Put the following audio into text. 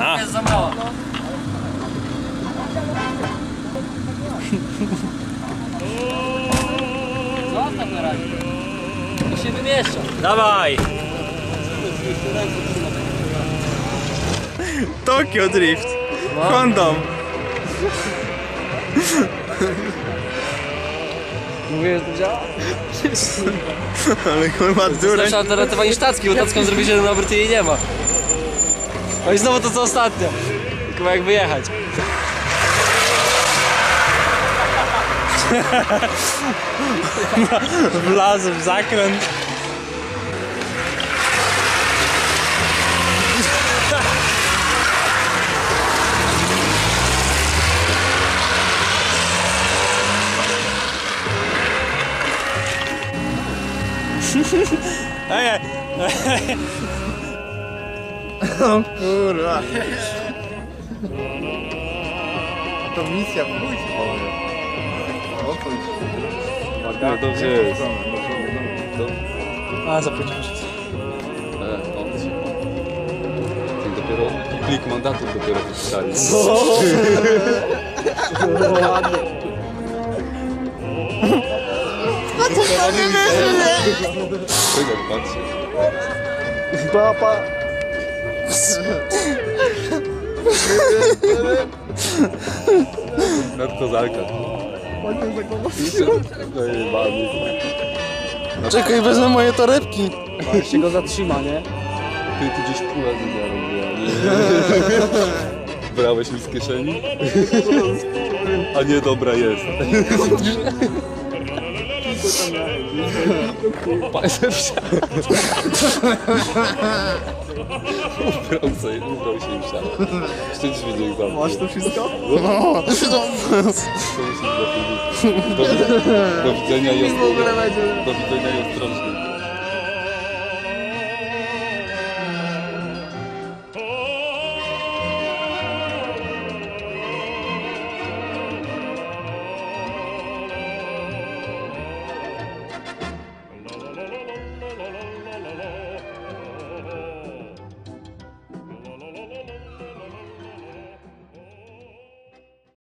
A, Jest za mała. Zostaw na razie. To się wymieszcza. dawaj! Tokyo Drift. Kondom. Mówię, że to działa? Ale kurwa dureń. lepsza alternatywa niż tacki, bo tacką zrobić jeden obrót i jej nie ma. No i znowu to co ostatnio. Tylko jak wyjechać. Wlazł w zakręt. Ej, O kurwa. To misja pójdź. O pójdź. No dobrze jest. a zapomniałem. E, o, się- Ty dopiero plik mandatów dopiero wypisali. Czekaj, patrzcie. Papa. Narkozalka. I mamy. Czekaj, wezmę moje torebki. się go zatrzyma, nie? Ty tu gdzieś nie? Brałeś mi z kieszeni? A nie, dobra jest. Ubrał sobie, ubrał się i wsiadł. Jeszcze dziś będzie egzamin. Masz to wszystko? No. Do widzenia i ostrożnie. Do widzenia i ostrożnie.